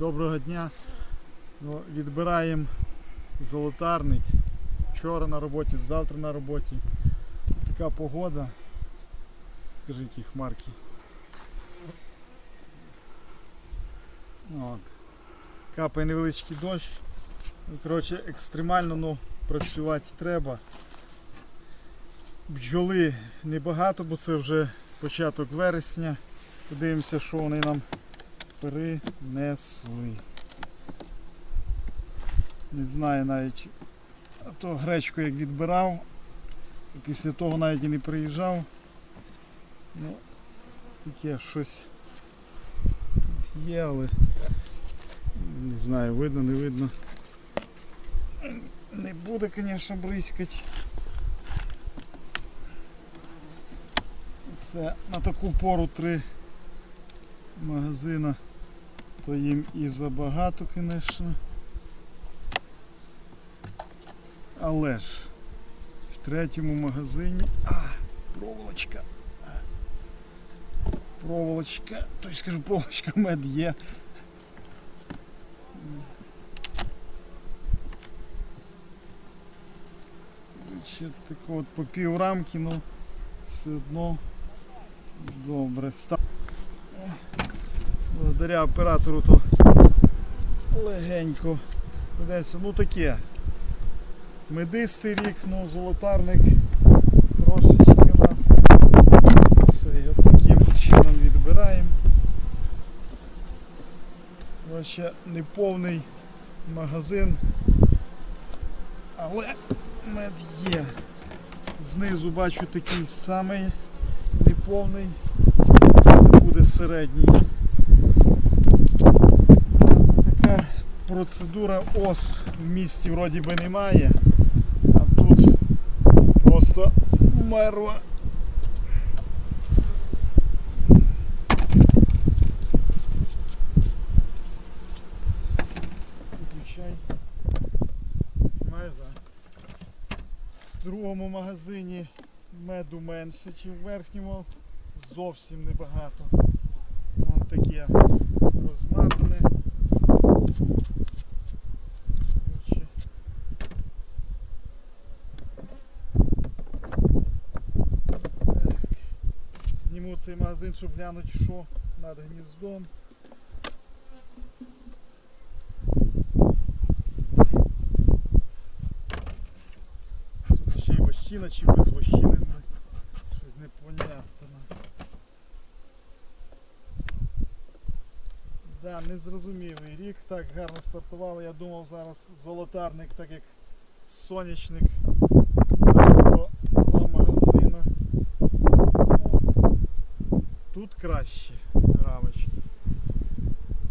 Доброго дня. Ну, відбираємо золотарник. Вчора на роботі, завтра на роботі. Така погода. Кажи, які хмарки. От. Капає невеличкий дощ. Ну, коротше, екстремально ну, працювати треба. Бджоли небагато, бо це вже початок вересня. Подивимося, що вони нам принесли. Не знаю навіть то гречку як відбирав. і Після того навіть і не приїжджав. Ну, таке щось є, але не знаю, видно, не видно. Не буде, звісно, бризкати. Це на таку пору три магазина, то їм і забагато, звісно. Але ж в третьому магазині. А, проволочка. Проволочка. Тобто скажу, проволочка мед є. Ще от по пів ну все одно добре. Благодаря оператору то легенько ведеться. Ну таке. Медистий рік, ну золотарник трошечки нас. Цей от таким чином відбираємо. Ось ще не магазин, але мед є. Знизу бачу такий самий неповний. Це буде середній. Така процедура ос в місті вроді би немає, а тут просто мерва. В другому магазині меду менше, ніж в верхньому. Зовсім небагато. Вон таке розмазане. Коротше. Так. Цей магазин, щоб глянути, що над гніздом. Тут ще й вощина чи без вощини. ну, Щось непонятно. Да, незрозумілий рік. Так гарно стартували. Я думав зараз золотарник, так як сонячник. Зараз по два магазина. Ну, тут краще рамочки.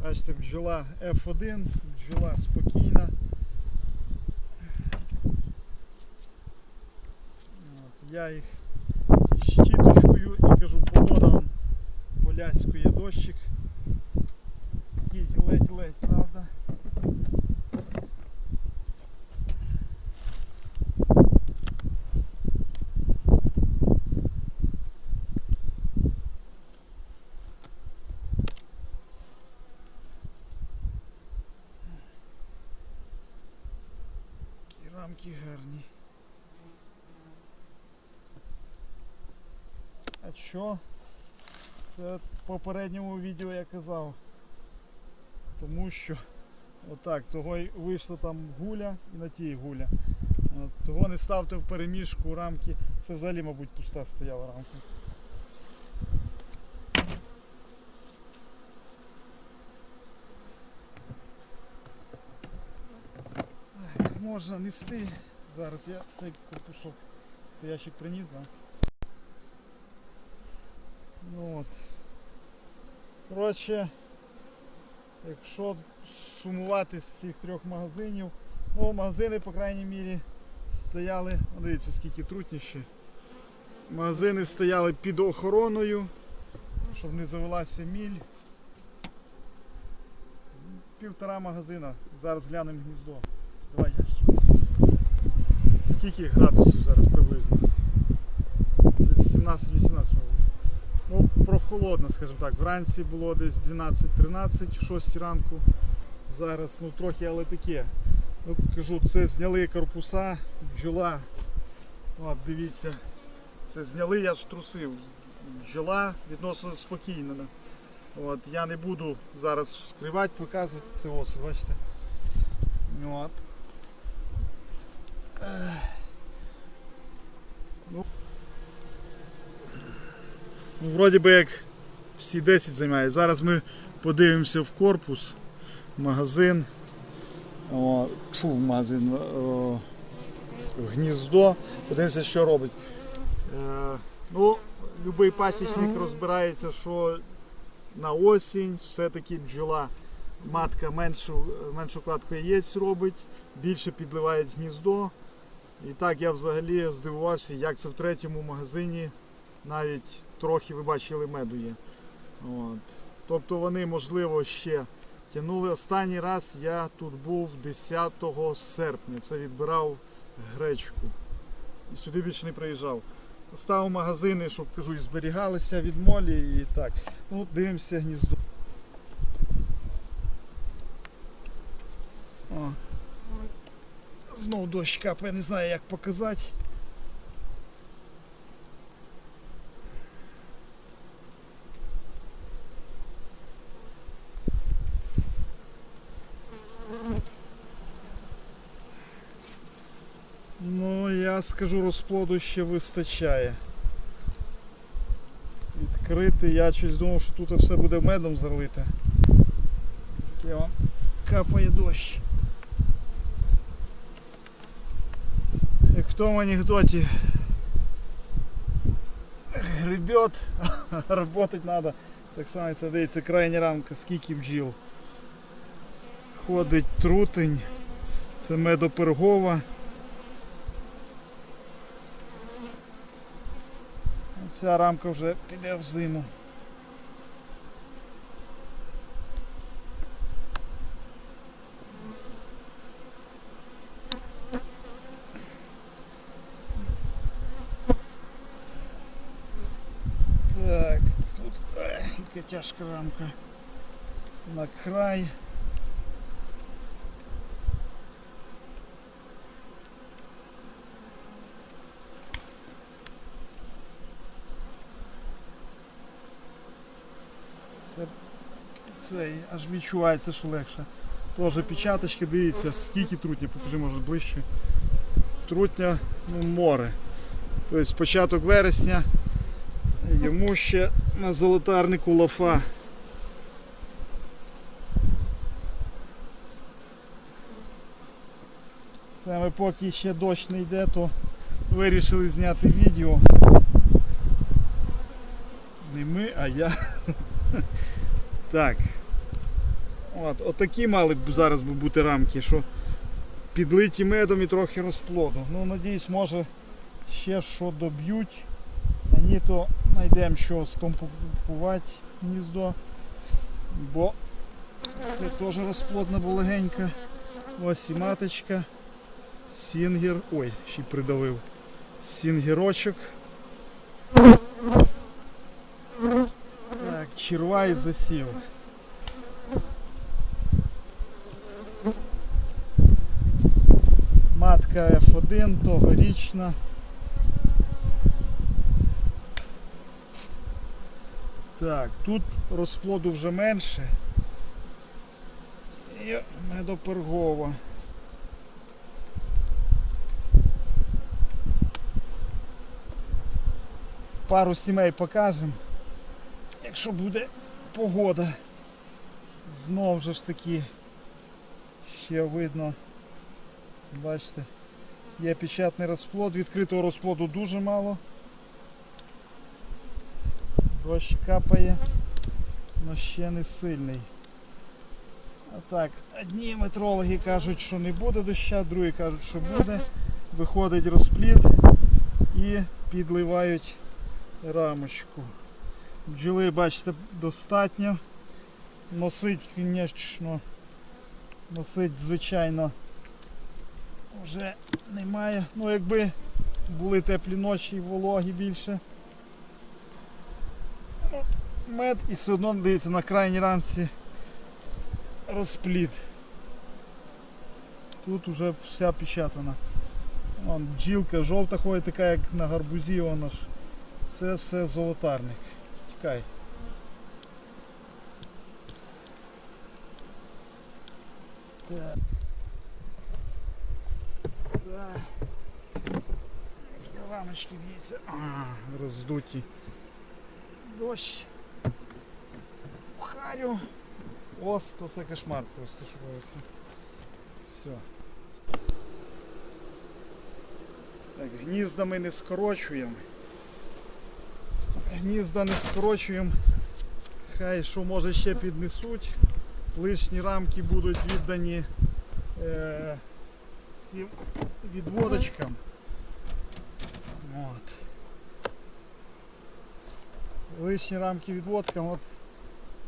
Бачите, бджола F1, бджола спокійна. От, я їх щіточкою і кажу, погода он поляськує дощик. Такий ледь-ледь, правда. Такі рамки гарні. А що? Це в попередньому відео я казав. Тому що отак, того й вийшла там гуля і на тій гуля. Того не ставте в переміжку рамки. Це взагалі, мабуть, пуста стояла рамка. Так, можна нести. Зараз я цей корпусок то ящик приніс, да? Ну от. Коротше, якщо сумувати з цих трьох магазинів, ну магазини, по крайній мірі, стояли, о, дивіться скільки трутніше. Магазини стояли під охороною, щоб не завелася міль. Півтора магазина. Зараз глянемо гніздо. Давай ящик. Скільки градусів зараз приблизно? Десь 17-18 мабуть. Ну, прохолодно, скажімо так. Вранці було десь 12-13, 6 ранку. зараз ну трохи, але таке. Ну, кажу, це зняли корпуса, бджола. От, дивіться. Це зняли, я ж трусив. Бджола відносно спокійна. От, я не буду зараз вскривати, показувати це ось, бачите. От. Ну, вроді би як всі 10 займають. Зараз ми подивимося в корпус, магазин. О, фу, магазин. О, гніздо. Подивимося, що робить. Е, ну, Любий пасічник розбирається, що на осінь все-таки бджола матка меншу, меншу кладку яєць робить, більше підливає гніздо. І так я взагалі здивувався, як це в третьому магазині навіть трохи ви бачили меду є. От. Тобто вони, можливо, ще тягнули. Останній раз я тут був 10 серпня. Це відбирав гречку. І сюди більше не приїжджав. Ставив магазини, щоб кажу, і зберігалися від молі і так. Ну, дивимося гніздо. О. Знову дощ капає, не знаю як показати. Ну, я скажу, розплоду ще вистачає. Відкрити, я щось думав, що тут все буде медом залите. Таке капає дощ. Як в тому анекдоті. Гребет, работать надо. Так само це дивиться крайня рамка, скільки бджіл. Ходить трутень. Це медопергова. Ця рамка вже піде в зиму. Так, тут ех, яка тяжка рамка. На край. Це, цей, аж відчувається, що легше. Теж печаточки, дивіться, скільки трутня, покажи, може ближче. Трутня, ну, море. Тобто початок вересня, йому ще на золотарнику лафа. Це ми поки ще дощ не йде, то вирішили зняти відео. Не ми, а я. Так. От, отакі мали б зараз бути рамки, що підлиті медом і трохи розплоду. Ну, надіюсь, може ще що доб'ють. Ні, то знайдемо що скомпувати гніздо. Бо це теж розплодна була легенька. Ось і маточка. Сінгер. Ой, ще й придавив. Сінгерочок. Так, червай засів. Матка F1 тогорічна. Так, тут розплоду вже менше. І медопергова. Пару сімей покажемо. Якщо буде погода. Знов же ж таки ще видно. Бачите, є печатний розплод, відкритого розплоду дуже мало. Дощ капає, але ще не сильний. Так, одні метрологи кажуть, що не буде доща, другі кажуть, що буде. Виходить розплід і підливають рамочку. Бджоли, бачите, достатньо. Носить, звісно, носить, звичайно, вже немає. Ну, якби були теплі ночі і вологі більше. Мед і все одно дивіться на крайній рамці розплід. тут вже вся печатана. Вон бджілка жовта ходить така, як на гарбузі, вона ж. Це все золотарник. Чекай. Так. Рамочки дивіться. Роздуті. Дощ. Харю. Ос, то це кошмар просто робиться. Все. Так, гнізда ми не скорочуємо. Гнізда не скорочуємо. Хай що може ще піднесуть. Лишні рамки будуть віддані е, цим відводочкам. От. Лишні рамки відводкам, от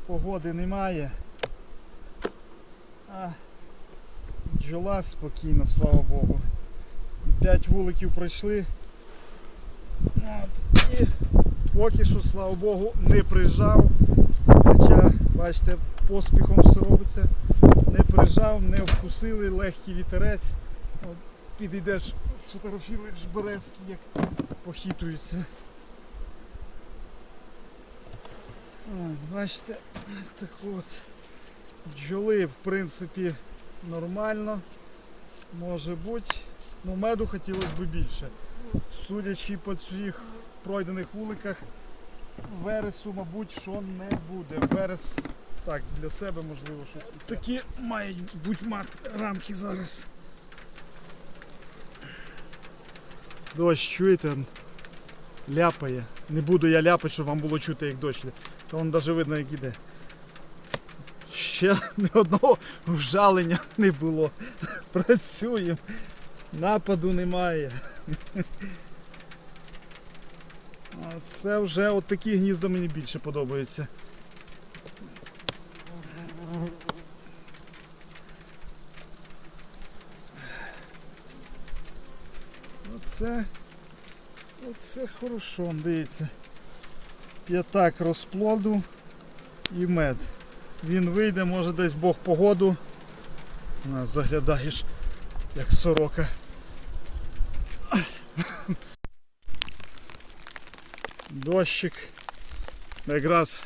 погоди немає. А бджола спокійно, слава Богу. П'ять вуликів пройшли. От. І поки що, слава Богу, не прижав. Хоча, бачите, поспіхом все робиться. Не прижав, не вкусили, легкий вітерець. От, підійдеш, сфотографіруєш березки, як похитуються. От, бачите, так от. Бджоли, в принципі, нормально. Може бути. Ну, меду хотілося б більше. Судячи по цих пройдених вуликах, вересу, мабуть, що не буде. Верес, так, для себе можливо щось. Такі мають бути мат- рамки зараз. Дощ, чуєте? Ляпає. Не буду я ляпати, щоб вам було чути, як дощ. То вон навіть видно, як іде. Ще ні одного вжалення не було. Працюємо. Нападу немає. А це вже от такі гнізда мені більше подобаються. Оце, оце хорошо, дивіться. П'ятак розплоду і мед. Він вийде, може десь Бог погоду. Заглядаєш, як сорока. Дощик. Якраз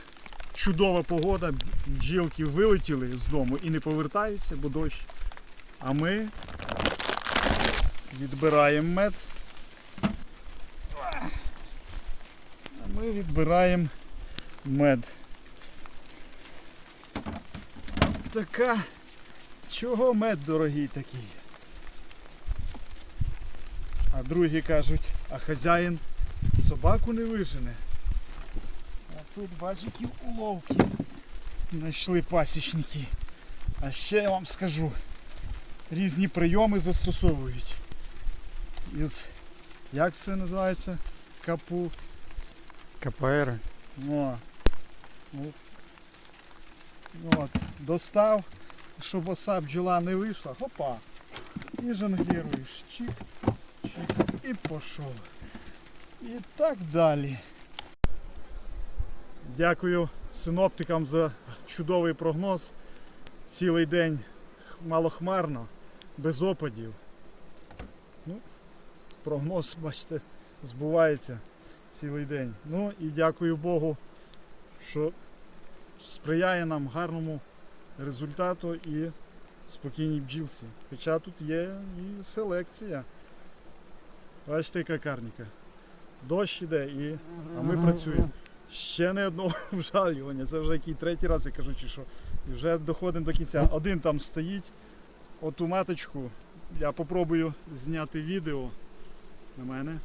чудова погода. Бджілки вилетіли з дому і не повертаються, бо дощ. А ми відбираємо мед. А ми відбираємо мед. Така. Чого мед дорогий такий? А другі кажуть, а хазяїн собаку не вижене. А тут бачите уловки. Знайшли пасічники. А ще я вам скажу, різні прийоми застосовують. Із, як це називається? Капу. КПР. О. Ну, От. Достав, щоб оса бджола не вийшла. Хопа. І жонгліруєш. Чик, чик. І пішов. І так далі. Дякую синоптикам за чудовий прогноз. Цілий день малохмарно, без опадів. Ну, прогноз, бачите, збувається цілий день. Ну і дякую Богу, що сприяє нам гарному результату і спокійній бджілці. Хоча тут є і селекція. Бачите, яка карніка. Дощ іде, і... а ми працюємо. Ще не одного вжалювання. Це вже який третій раз я кажу, чи що. І вже доходимо до кінця. Один там стоїть. Оту маточку. Я попробую зняти відео на мене.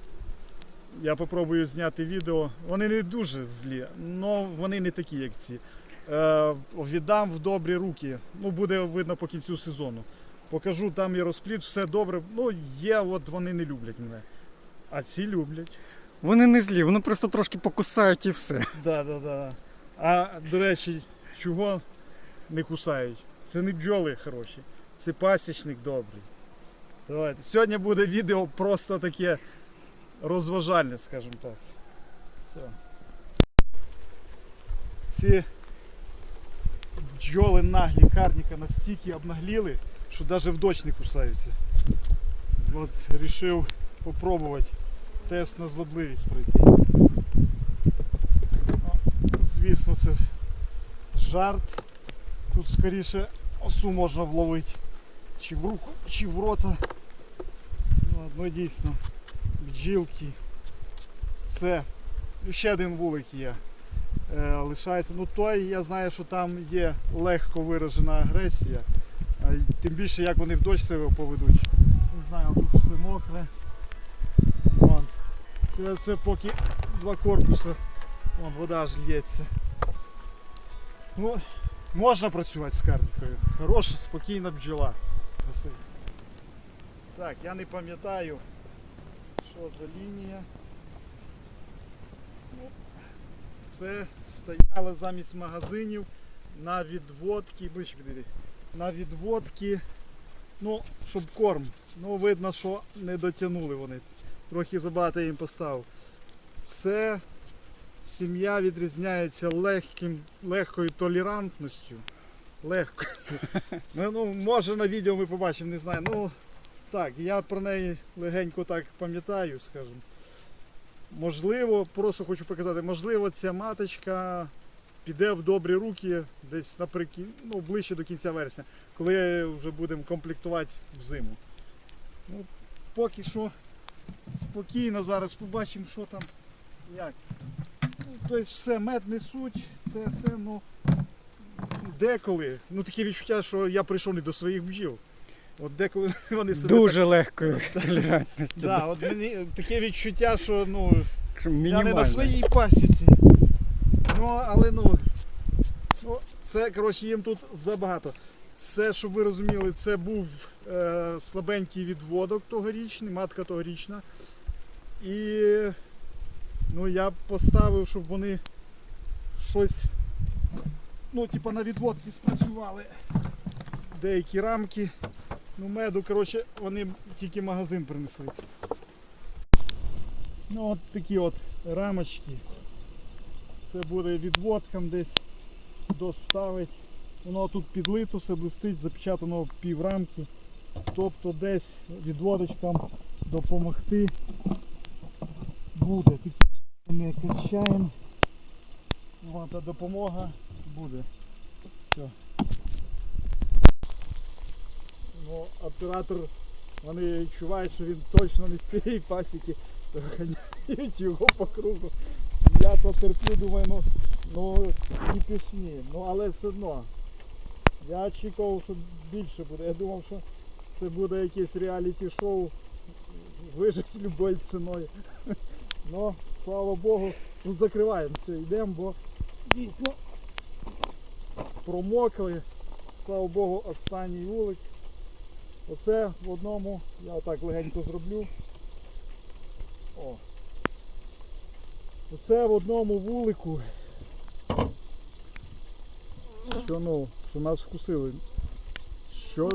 Я попробую зняти відео. Вони не дуже злі, але вони не такі, як ці. Е, віддам в добрі руки. Ну, буде видно по кінцю сезону. Покажу, там є розпліт, все добре. Ну, є, от вони не люблять мене. А ці люблять. Вони не злі, вони просто трошки покусають і все. Да, да, да. А до речі, чого не кусають? Це не бджоли хороші, це пасічник добрий. Давайте. Сьогодні буде відео просто таке розважальне, скажімо так. Все. Ці бджоли наглі карніка настільки обнагліли, що навіть в дощ не кусаються. От вирішив попробувати тест на злобливість пройти. Ну, Звісно, це жарт. Тут скоріше осу можна вловити чи в руку, чи в рота. Ну дійсно, бджілки. Це ще один вулик є. Е, лишається. Ну той я знаю, що там є легко виражена агресія. Тим більше як вони в дощ себе поведуть. Не знаю, тут все мокре. Вон. Це, це поки два корпуси. Вон вода ж лється. Ну, можна працювати з карникою. Хороша, спокійна бджола. Так, я не пам'ятаю, що за лінія. Ну, Це стояло замість магазинів на відводки, на відводки, ну, щоб корм. Ну, видно, що не дотягнули вони. Трохи забагато їм поставив. Це сім'я відрізняється легким, легкою толерантністю. Легко. Ну, ну, може на відео ми побачимо, не знаю. Ну, так, я про неї легенько так пам'ятаю, скажімо. Можливо, просто хочу показати, можливо, ця маточка піде в добрі руки десь наприкін... ну, ближче до кінця вересня, коли вже будемо комплектувати в зиму. Ну, поки що спокійно зараз побачимо, що там як. Тобто все, мед несуть, те все, ну деколи. Ну таке відчуття, що я прийшов не до своїх бджіл. От деколи вони себе Дуже легкою толерантністю. Да, от мені таке відчуття, що ну, я не на своїй пасіці. Ну, але ну, ну це коротше їм тут забагато. Це, щоб ви розуміли, це був е, слабенький відводок тогорічний, матка тогорічна. І ну, я поставив, щоб вони щось, ну, типа на відводки спрацювали. Деякі рамки. Ну, меду, коротше, вони тільки магазин принесли. Ну от такі от рамочки. Це буде відводкам десь доставить. Воно тут підлито, все блистить, запечатано пів рамки. Тобто десь відводочкам допомогти буде. Такі ми качаємо. Вон та допомога буде. Все. Ну, оператор, вони відчувають, що він точно не з цієї пасіки, ганяють його по кругу. Я то терплю, думаю, ну, ну і пішні. Ну але все одно. Я очікував, що більше буде. Я думав, що це буде якесь реаліті-шоу вижити любою ціною. Ну, слава Богу, ну закриваємо все, йдемо, бо дійсно промокли. Слава Богу, останній вулик. Оце в одному, я отак легенько зроблю. О. Оце в одному вулику. Що ну, що нас вкусили. Що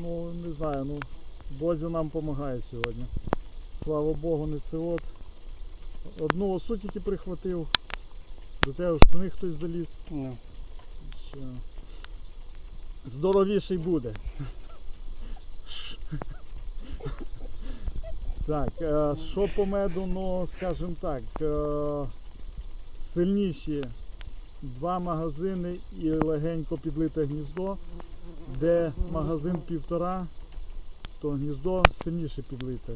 ну не знаю, ну Бозя нам допомагає сьогодні. Слава Богу, не це от. Одну осу тільки прихватив. До тебе в штани хтось заліз. Ну, Що? Здоровіший буде. Так, е, що по меду, ну, скажімо так, е, сильніші два магазини і легенько підлите гніздо, де магазин півтора, то гніздо сильніше підлите.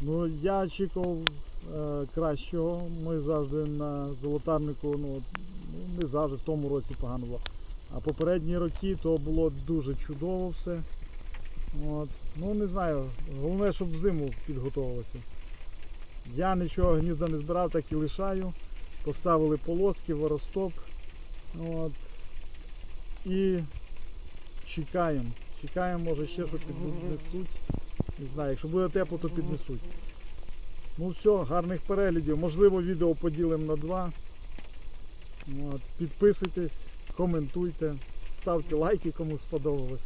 Ну, я очікував е, кращого. Ми завжди на золотарнику, ну, не завжди, в тому році погано було. А попередні роки то було дуже чудово все. От. Ну не знаю, головне, щоб в зиму підготувалося. Я нічого гнізда не збирав, так і лишаю. Поставили полоски, воростоп. От. І чекаємо. Чекаємо, може ще що піднесуть. Не знаю, якщо буде тепло, то піднесуть. Ну все, гарних переглядів. Можливо, відео поділимо на два. От. Підписуйтесь, коментуйте, ставте лайки, кому сподобалось.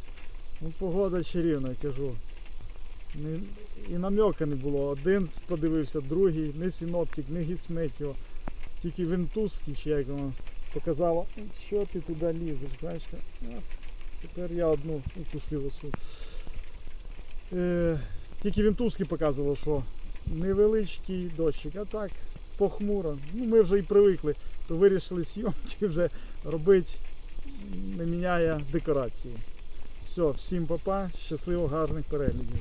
Ну, погода чарівна, кажу. Не, і намека не було. Один подивився, другий, не синоптик, не гісметіо. Тільки Вентузький, чи як воно, показала, що ти туди лізеш, бачите? От, тепер я одну укусив осу. Е, тільки вінтузки показував, що невеличкий дощик, а так похмуро. Ну, ми вже і привикли, то вирішили зйомки вже робити, не міняє декорації. Все, всім папа, щасливо, гарних переглядів.